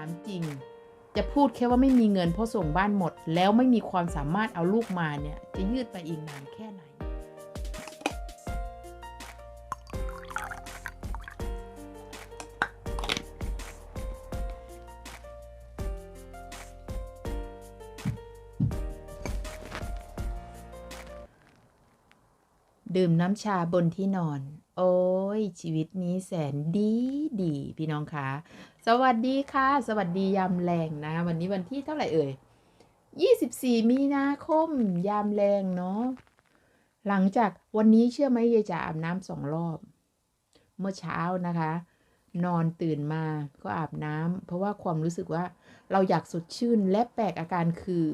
ามจริง จะพูดแค่ว่าไม่มีเงินเพราะส่งบ้านหมด แล้วไม่มีความสามารถเอาลูกมาเนี่ย จะยืดไปอีกนานแค่ไหน ดื่มน้ำชาบนที่นอน โอ้ย ชีวิตนี้แสนดีดีพี่น้องคะสวัสดีค่ะ สวัสดียามแรงนะ วันนี้วันที่เท่าไหร่เอ่ย24 มีนาคมยามแรงเนาะหลังจากวันนี้เชื่อไหมยายจะอาบน้ำสองรอบ เมื่อเช้านะคะ นอนตื่นมาก็อาบน้ำเพราะว่าความรู้สึกว่าเราอยากสดชื่นและแปลกอาการคือ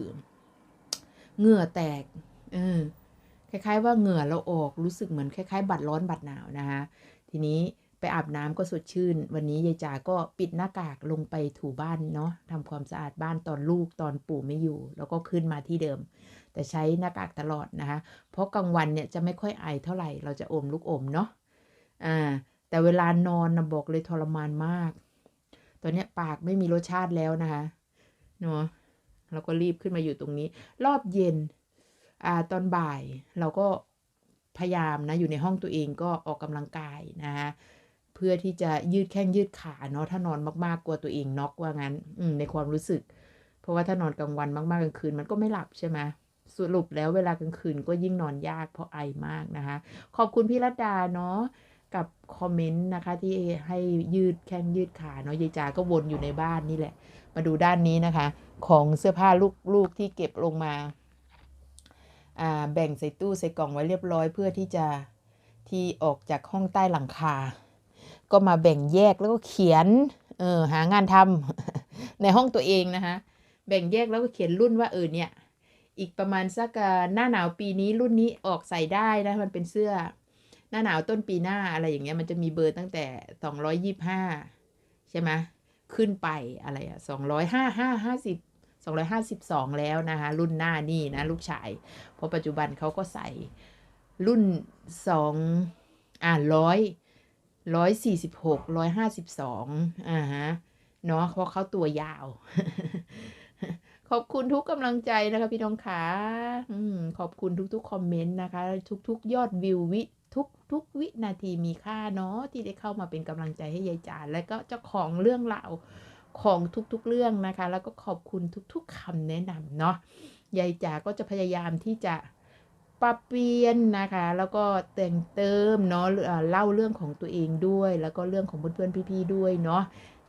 เหงื่อแตก เออ คล้ายๆ ว่าเหงื่อเราออกรู้สึกเหมือนคล้ายๆ บัดร้อนบัดหนาวนะคะทีนี้ไปอาบน้ำก็สดชื่น วันนี้ยายจาก็ปิดหน้ากากลงไปถูบ้านเนาะทำความสะอาดบ้านตอนลูกตอนปู่ไม่อยู่ แล้วก็ขึ้นมาที่เดิม แต่ใช้หน้ากากตลอดนะคะ เพราะกลางวันเนี่ยจะไม่ค่อยไอเท่าไหร่เราจะอมลูกอมเนาะอ่าแต่เวลานอนนะบอกเลยทรมานมาก ตอนนี้ปากไม่มีรสชาติแล้วนะคะเนาะเราก็รีบขึ้นมาอยู่ตรงนี้ รอบเย็น อาตอนบ่ายเราก็พยายามนะอยู่ในห้องตัวเองก็ออกกำลังกายนะคะเพื่อที่จะยืดแข้งยืดขาเนาะถ้านอนมากๆกลัวตัวเองน็อกว่างั้นอืในความรู้สึก เพราะว่าถ้านอนกลางวันมากๆกลางคืนมันก็ไม่หลับใช่ไหมสรุปแล้วเวลากลางคืนก็ยิ่งนอนยากเพราะไอมากนะคะ ขอบคุณพี่รัตดาเนาะกับคอมเมนต์นะคะที่ให้ยืดแข้งยืดขาเนาะยายจาก็วนอยู่ในบ้านนี่แหละ มาดูด้านนี้นะคะ ของเสื้อผ้าลูกๆที่เก็บลงมา แบ่งใส่ตู้ใส่กล่องไว้เรียบร้อยเพื่อที่จะที่ออกจากห้องใต้หลังคา ก็มาแบ่งแยกแล้วก็เขียนเออหางานทำในห้องตัวเองนะคะแบ่งแยกแล้วก็เขียนรุ่นว่าเออเนี่ยอีกประมาณสักหน้าหนาวปีนี้รุ่นนี้ออกใส่ได้นะมันเป็นเสื้อ หน้าหนาวต้นปีหน้าอะไรอย่างเงี้ยมันจะมีเบอร์ตั้งแต่สองร้อยยี่ห้าใช่ไหมขึ้นไปอะไรอะสองร้อยห้าห้าห้าสิบ สองร้อยห้าสิบสองแล้วนะคะ รุ่นหน้านี่นะ ลูกชาย เพราะปัจจุบันเขาก็ใส่รุ่นสองอ่าร้อยร้อยสี่สิบหกร้อยห้าสิบสองอ่าฮะเนาะเพราะเขาตัวยาว ขอบคุณทุกกำลังใจนะคะพี่น้องขาอืมขอบคุณทุกๆคอมเมนต์นะคะ ทุกๆ ยอดวิววิทุกทุกวินาทีมีค่าเนาะที่ได้เข้ามาเป็นกำลังใจให้ยายจานและก็เจ้าของเรื่องราว ของทุกๆเรื่องนะคะ แล้วก็ขอบคุณทุกๆคำแนะนำเนาะยายจ๋าก็จะพยายามที่จะปรับเปลี่ยนนะคะ แล้วก็แต่งเติมเนาะเล่าเรื่องของตัวเองด้วย แล้วก็เรื่องของเพื่อนๆพี่ๆด้วยเนาะ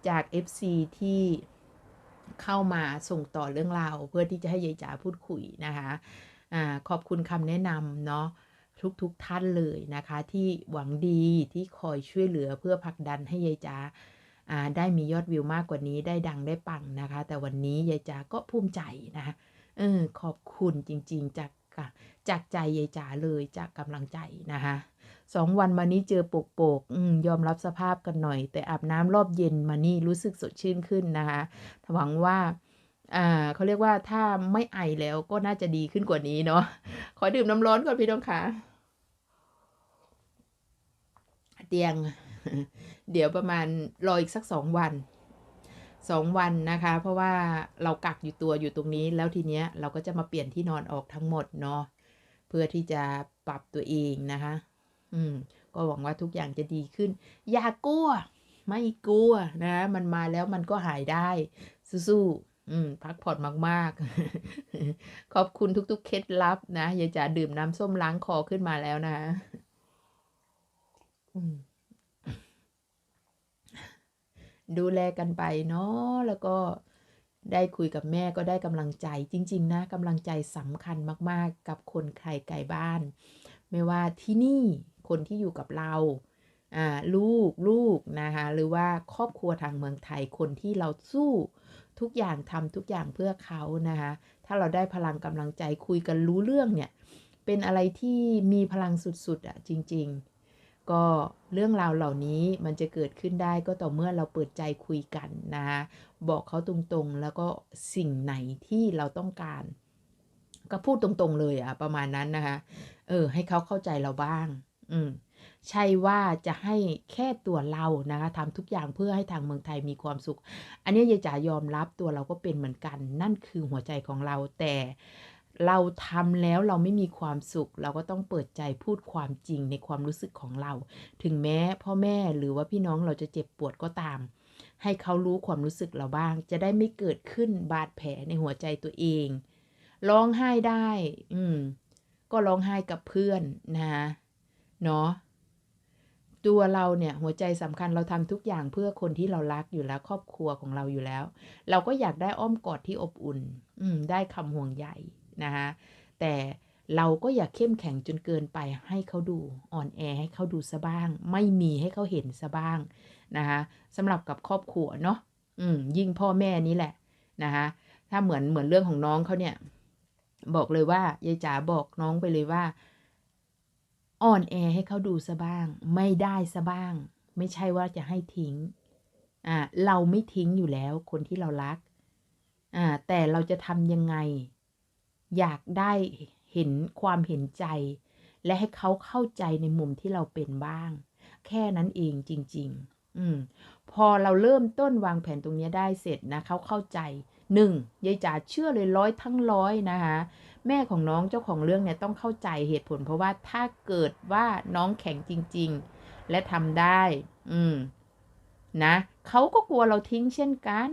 จาก FC ที่เข้ามาส่งต่อเรื่องราวเพื่อที่จะให้ยายจ๋าพูดคุยนะคะอ่าขอบคุณคำแนะนำเนาะทุกๆท่านเลยนะคะ ที่หวังดีที่คอยช่วยเหลือเพื่อผลักดันให้ยายจ๋า ได้มียอดวิวมากกว่านี้ได้ดังได้ปังนะคะ แต่วันนี้ยายจ๋าก็ภูมิใจนะคะเออขอบคุณจริง ๆ จากจากใจยายจ๋าเลยจากกำลังใจนะคะสองวันมานี้เจอโปกโปกอยอมรับสภาพกันหน่อย แต่อาบน้ำรอบเย็นมานี่รู้สึกสดชื่นขึ้นนะคะหวังว่าอ่าเขาเรียกว่าถ้าไม่ไอแล้วก็น่าจะดีขึ้นกว่านี้เนาะขอดื่มน้ำร้อนก่อนพี่น้องค่ะเตียง เดี๋ยวประมาณรออีกสักสองวันสองวันนะคะ เพราะว่าเรากักอยู่ตัวอยู่ตรงนี้ แล้วทีเนี้ยเราก็จะมาเปลี่ยนที่นอนออกทั้งหมดเนาะเพื่อที่จะปรับตัวเองนะคะ อืม ก็หวังว่าทุกอย่างจะดีขึ้น อย่ากลัว ไม่กลัวนะ มันมาแล้วมันก็หายได้ สู้ๆอืม พักผ่อนมากๆ ขอบคุณทุกๆ เคล็ดลับนะยายจ๋าดื่มน้ำส้มล้างคอขึ้นมาแล้วนะ อืม ดูแลกันไปเนาะแล้วก็ได้คุยกับแม่ก็ได้กำลังใจจริง ๆ นะกำลังใจสำคัญมากๆ กับคนใครไกลบ้าน ไม่ว่าที่นี่คนที่อยู่กับเราอ่าลูกลูกนะคะหรือว่าครอบครัวทางเมืองไทยคนที่เราสู้ทุกอย่างทำทุกอย่างเพื่อเขานะคะถ้าเราได้พลังกำลังใจคุยกันรู้เรื่องเนี่ย เป็นอะไรที่มีพลังสุดๆอะจริง ๆ ก็เรื่องราวเหล่านี้มันจะเกิดขึ้นได้ก็ต่อเมื่อเราเปิดใจคุยกันนะคะบอกเขาตรงๆ แล้วก็สิ่งไหนที่เราต้องการ ก็พูดตรงๆเลยอะประมาณนั้นนะคะเออ ให้เขาเข้าใจเราบ้าง อืมใช่ว่าจะให้แค่ตัวเรานะคะทำทุกอย่างเพื่อให้ทางเมืองไทยมีความสุข อันนี้ยายจ๋ายอมรับตัวเราก็เป็นเหมือนกัน นั่นคือหัวใจของเราแต่ เราทำแล้วเราไม่มีความสุข เราก็ต้องเปิดใจพูดความจริงในความรู้สึกของเรา ถึงแม้พ่อแม่หรือว่าพี่น้องเราจะเจ็บปวดก็ตาม ให้เขารู้ความรู้สึกเราบ้าง จะได้ไม่เกิดขึ้นบาดแผลในหัวใจตัวเองร้องไห้ได้ อืม ก็ร้องไห้กับเพื่อนนะเนาะตัวเราเนี่ยหัวใจสำคัญเราทำทุกอย่างเพื่อคนที่เรารักอยู่แล้วครอบครัวของเราอยู่แล้ว เราก็อยากได้อ้อมกอดที่อบอุ่น อืม ได้คำห่วงใย นะคะแต่เราก็อย่าเข้มแข็งจนเกินไปให้เขาดูอ่อนแอให้เขาดูซะบ้าง ไม่มีให้เขาเห็นซะบ้างนะคะสำหรับกับครอบครัวเนาะอืมยิ่งพ่อแม่นี้แหละนะคะถ้าเหมือนเหมือนเรื่องของน้องเขาเนี่ย บอกเลยว่ายายจ๋าบอกน้องไปเลยว่า อ่อนแอให้เขาดูซะบ้าง ไม่ได้ซะบ้าง ไม่ใช่ว่าจะให้ทิ้งอ่าเราไม่ทิ้งอยู่แล้วคนที่เรารักอ่าแต่เราจะทำยังไง อยากได้เห็นความเห็นใจ และให้เขาเข้าใจในมุมที่เราเป็นบ้าง แค่นั้นเองจริง ๆ อืมพอเราเริ่มต้นวางแผนตรงนี้ได้เสร็จนะเขาเข้าใจหนึ่งยายจ๋าเชื่อเลยร้อยทั้งร้อยนะคะแม่ของน้องเจ้าของเรื่องเนี่ยต้องเข้าใจเหตุผล เพราะว่าถ้าเกิดว่าน้องแข็งจริง ๆ และทำได้ อืมนะเขาก็กลัวเราทิ้งเช่นกัน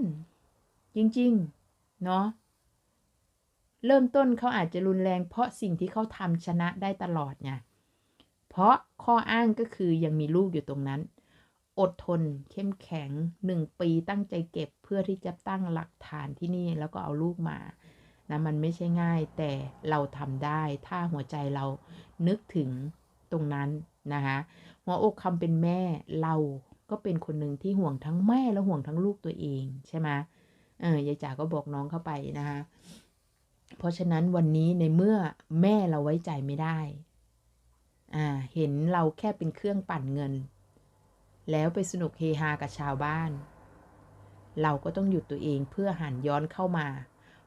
จริง ๆ เนาะ เริ่มต้นเขาอาจจะรุนแรงเพราะสิ่งที่เขาทำชนะได้ตลอดไงเพราะข้ออ้างก็คือยังมีลูกอยู่ตรงนั้น อดทนเข้มแข็งหนึ่งปีตั้งใจเก็บเพื่อที่จะตั้งหลักฐานที่นี่แล้วก็เอาลูกมานะมันไม่ใช่ง่ายแต่เราทำได้ถ้าหัวใจเรานึกถึงตรงนั้นนะคะหัวอกคำเป็นแม่เราก็เป็นคนหนึ่งที่ห่วงทั้งแม่และห่วงทั้งลูกตัวเองใช่ไหมเออยายจ๋าก็บอกน้องเข้าไปนะคะ เพราะฉะนั้นวันนี้ในเมื่อแม่เราไว้ใจไม่ได้ อ่า เห็นเราแค่เป็นเครื่องปั่นเงิน แล้วไปสนุกเฮฮากับชาวบ้าน เราก็ต้องหยุดตัวเองเพื่อหันย้อนเข้ามา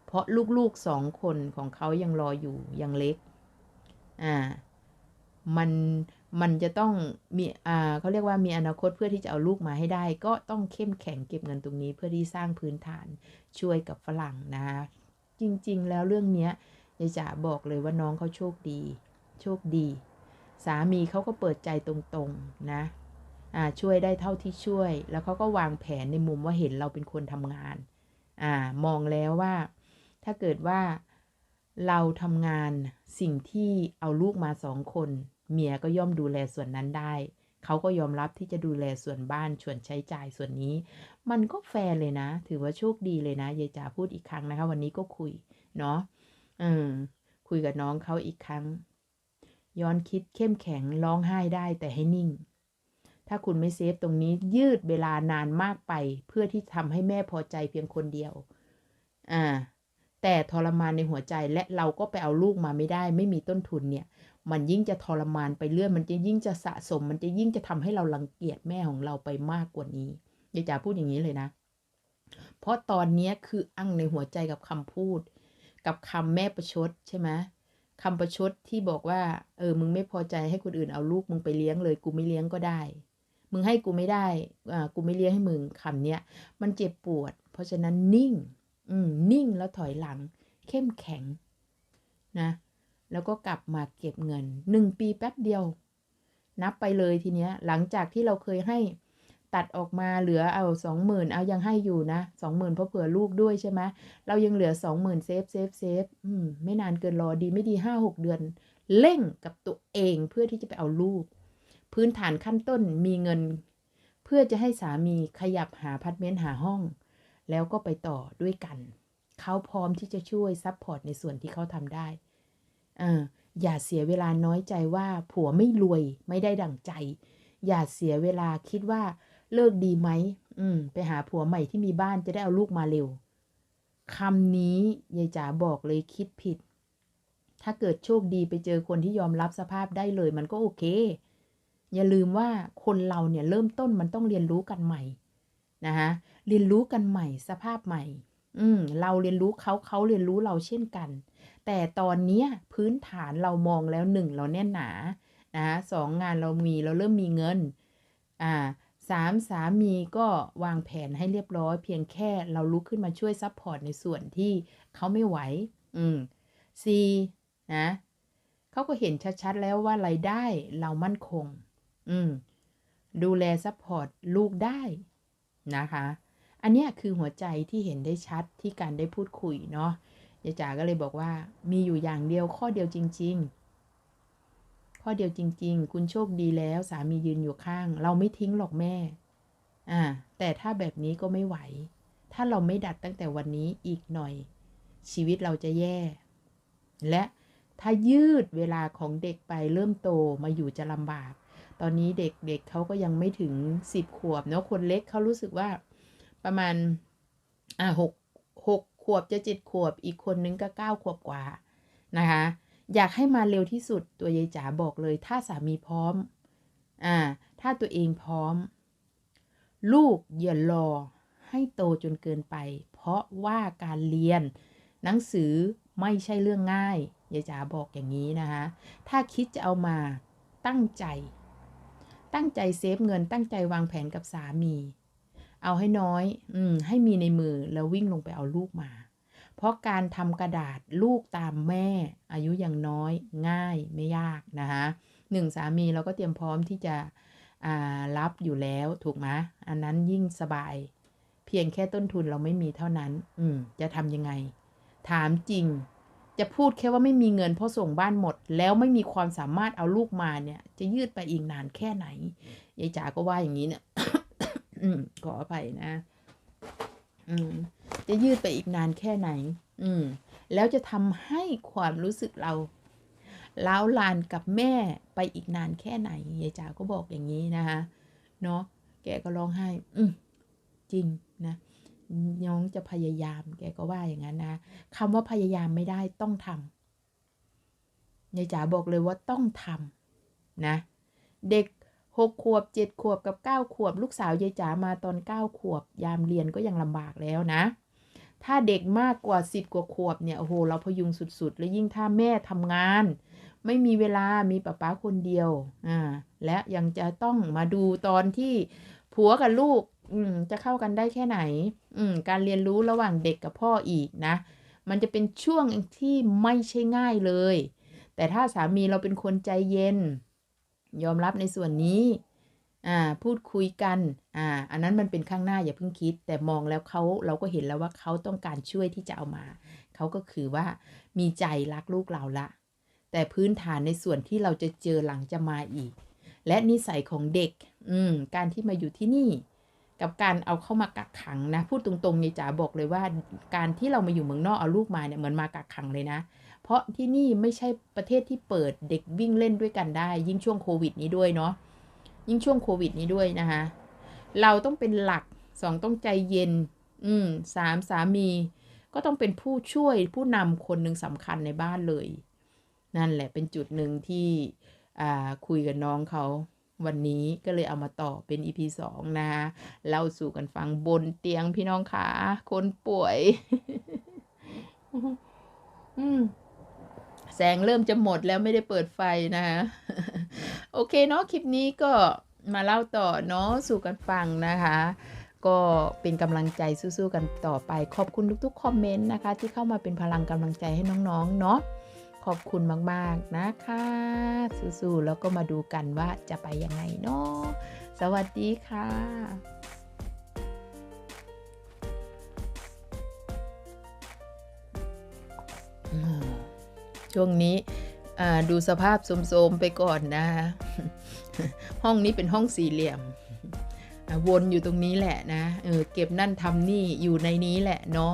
เพราะลูกๆสองคนของเขายังรออยู่ยังเล็ก อ่า มันมันจะต้องมีอ่าเขาเรียกว่ามีอนาคตเพื่อที่จะเอาลูกมาให้ได้ ก็ต้องเข้มแข็งเก็บเงินตรงนี้เพื่อที่สร้างพื้นฐานช่วยกับฝรั่งนะคะ จริง ๆ แล้วเรื่องเนี้ยายจ๋าบอกเลยว่าน้องเขาโชคดี โชคดี สามีเขาก็เปิดใจตรงๆนะอ่าช่วยได้เท่าที่ช่วย แล้วเขาก็วางแผนในมุมว่าเห็นเราเป็นคนทำงานอ่ามองแล้วว่า ถ้าเกิดว่าเราทำงานสิ่งที่เอาลูกมาสองคน เมียก็ย่อมดูแลส่วนนั้นได้ เขาก็ยอมรับที่จะดูแลส่วนบ้านส่วนใช้จ่ายส่วนนี้ มันก็แฟร์เลยนะ ถือว่าโชคดีเลยนะยายจ๋าพูดอีกครั้งนะคะ วันนี้ก็คุยเนาะอืมคุยกับน้องเขาอีกครั้ง ย้อนคิดเข้มแข็งร้องไห้ได้แต่ให้นิ่ง ถ้าคุณไม่เซฟตรงนี้ยืดเวลานานมากไป เพื่อที่ทำให้แม่พอใจเพียงคนเดียว อ่า แต่ทรมานในหัวใจและเราก็ไปเอาลูกมาไม่ได้ ไม่มีต้นทุนเนี่ย มันยิ่งจะทรมานไปเรื่อยมันจะยิ่งจะสะสม มันจะยิ่งจะทำให้เรารังเกียจแม่ของเราไปมากกว่านี้ ยายจ๋าพูดอย่างนี้เลยนะ เพราะตอนนี้คืออั้งในหัวใจกับคำพูด กับคำแม่ประชดใช่ไหมคำประชดที่บอกว่า เออ มึงไม่พอใจให้คนอื่นเอาลูกมึงไปเลี้ยงเลย กูไม่เลี้ยงก็ได้ มึงให้กูไม่ได้ อ่า กูไม่เลี้ยงให้มึงคำเนี้ย มันเจ็บปวด เพราะฉะนั้นนิ่ง อืม นิ่งแล้วถอยหลัง เข้มแข็ง นะ แล้วก็กลับมาเก็บเงินหนึ่งปีแป๊บเดียว นับไปเลยทีเนี้ย หลังจากที่เราเคยให้ ตัดออกมาเหลือเอาสองหมื่นเอายังให้อยู่นะสองหมื่นเพราะเผื่อลูกด้วยใช่ไหมเรายังเหลือสองหมื่นเซฟเซฟเซฟอืมไม่นานเกินรอดีไม่ดีห้าหกเดือนเร่งกับตัวเองเพื่อที่จะไปเอาลูก พื้นฐานขั้นต้นมีเงิน เพื่อจะให้สามีขยับหาพัดเมนต์หาห้อง แล้วก็ไปต่อด้วยกัน เขาพร้อมที่จะช่วยซัพพอร์ตในส่วนที่เขาทำได้อ่าอย่าเสียเวลาน้อยใจว่าผัวไม่รวยไม่ได้ดั่งใจ อย่าเสียเวลาคิดว่า เลิกดีไหมอืม ไปหาผัวใหม่ที่มีบ้านจะได้เอาลูกมาเร็วคำนี้ยายจ๋าบอกเลยคิดผิด ถ้าเกิดโชคดีไปเจอคนที่ยอมรับสภาพได้เลย มันก็โอเค อย่าลืมว่าคนเราเนี่ยเริ่มต้นมันต้องเรียนรู้กันใหม่นะคะเรียนรู้กันใหม่สภาพใหม่ อืม เราเรียนรู้เขาเขาเรียนรู้เราเช่นกัน แต่ตอนเนี้ยพื้นฐานเรามองแล้วหนึ่งเราแน่นหนา นะสองงานเรามีเราเริ่มมีเงิน อ่า สามสามีก็วางแผนให้เรียบร้อย เพียงแค่เราลุกขึ้นมาช่วยซัพพอร์ตในส่วนที่เขาไม่ไหว อืมสี่นะเขาก็เห็นชัดๆแล้วว่ารายได้เรามั่นคง อืม ดูแลซัพพอร์ตลูกได้นะคะ อันนี้คือหัวใจที่เห็นได้ชัดที่การได้พูดคุยเนาะยายจ๋าก็เลยบอกว่ามีอยู่อย่างเดียวข้อเดียวจริง ๆ ข้อเดียวจริง ๆ คุณโชคดีแล้วสามียืนอยู่ข้าง เราไม่ทิ้งหรอกแม่ อ่า แต่ถ้าแบบนี้ก็ไม่ไหว ถ้าเราไม่ดัดตั้งแต่วันนี้อีกหน่อย ชีวิตเราจะแย่ และถ้ายืดเวลาของเด็กไปเริ่มโตมาอยู่จะลำบาก ตอนนี้เด็กๆเเขาก็ยังไม่ถึงสิบขวบเนาะคนเล็กเขารู้สึกว่าประมาณอ่าหกหกขวบจะเจ็ดขวบอีกคนนึงก็เก้าขวบกว่านะคะ อยากให้มาเร็วที่สุดตัวยายจ๋าบอกเลย ถ้าสามีพร้อม อ่า ถ้าตัวเองพร้อม ลูกอย่ารอให้โตจนเกินไป เพราะว่าการเรียน หนังสือไม่ใช่เรื่องง่ายยายจ๋าบอกอย่างนี้นะคะถ้าคิดจะเอามาตั้งใจ ตั้งใจเซฟเงินตั้งใจวางแผนกับสามี เอาให้น้อย อืม ให้มีในมือแล้ววิ่งลงไปเอาลูกมา เพราะการทำกระดาษลูกตามแม่ อายุยังน้อยง่ายไม่ยากนะคะหนึ่งสามีเราก็เตรียมพร้อมที่จะรับอยู่แล้วถูกไหมอันนั้นยิ่งสบาย เพียงแค่ต้นทุนเราไม่มีเท่านั้น อืมจะทำยังไง ถามจริง จะพูดแค่ว่าไม่มีเงินเพราะส่งบ้านหมด แล้วไม่มีความสามารถเอาลูกมาเนี่ย จะยืดไปอีกนานแค่ไหนยายจ๋าก็ว่าอย่างนี้เนี่ยขออภัยนะ อืม จะยืดไปอีกนานแค่ไหน อืม แล้วจะทำให้ความรู้สึกเราล้าวลานกับแม่ไปอีกนานแค่ไหนยายจ๋าก็บอกอย่างนี้นะคะเนาะแกก็ร้องไห้ อืมจริงนะน้องจะพยายาม แกก็ว่าอย่างนั้นนะคำว่าพยายามไม่ได้ต้องทำยายจ๋าบอกเลยว่าต้องทำนะ เด็กหกขวบเจ็ดขวบกับเก้าขวบ ลูกสาวยายจ๋ามาตอนเก้าขวบ ยามเรียนก็ยังลำบากแล้วนะ ถ้าเด็กมากกว่าสิบกว่าขวบเนี่ยโอ้โหเราพยุงสุดๆ แล้วยิ่งถ้าแม่ทำงาน ไม่มีเวลามีป้าป้าคนเดียวอ่าและยังจะต้องมาดูตอนที่ผัวกับลูกอืมจะเข้ากันได้แค่ไหน อืมการเรียนรู้ระหว่างเด็กกับพ่ออีกนะ มันจะเป็นช่วงที่ไม่ใช่ง่ายเลย แต่ถ้าสามีเราเป็นคนใจเย็น ยอมรับในส่วนนี้ อ่าพูดคุยกันอ่าอันนั้นมันเป็นข้างหน้าอย่าเพิ่งคิด แต่มองแล้วเขาเราก็เห็นแล้วว่าเขาต้องการช่วยที่จะเอามา เขาก็คือว่ามีใจรักลูกเราละ แต่พื้นฐานในส่วนที่เราจะเจอหลังจะมาอีก และนิสัยของเด็กอืมการที่มาอยู่ที่นี่ กับการเอาเข้ามากักขังนะ พูดตรงๆยายจ๋าบอกเลยว่า การที่เรามาอยู่เมืองนอกเอาลูกมาเนี่ยเหมือนมากักขังเลยนะ เพราะที่นี่ไม่ใช่ประเทศที่เปิดเด็กวิ่งเล่นด้วยกันได้ ยิ่งช่วงโควิดนี้ด้วยเนาะ ยิ่งช่วงโควิดนี้ด้วยนะคะ เราต้องเป็นหลักสองต้องใจเย็น อืมสามสามีก็ต้องเป็นผู้ช่วยผู้นำคนหนึ่งสำคัญในบ้านเลย นั่นแหละเป็นจุดหนึ่งที่อ่าคุยกับน้องเขาวันนี้ก็เลยเอามาต่อเป็น EP สองนะเล่าสู่กันฟังบนเตียงพี่น้องขาคนป่วย อืม แสงเริ่มจะหมดแล้วไม่ได้เปิดไฟนะคะโอเคเนาะคลิปนี้ก็มาเล่าต่อเนาะสู่กันฟังนะคะ ก็เป็นกำลังใจสู้ๆกันต่อไป ขอบคุณทุกๆคอมเมนต์นะคะ ที่เข้ามาเป็นพลังกำลังใจให้น้องๆเนาะขอบคุณมากๆนะคะ สู้ๆแล้วก็มาดูกันว่าจะไปยังไงเนาะสวัสดีค่ะ ช่วงนี้ดูสภาพโสมๆไปก่อนนะห้องนี้เป็นห้องสี่เหลี่ยมวนอยู่ตรงนี้แหละนะเออเก็บนั่นทำนี่อยู่ในนี้แหละเนาะ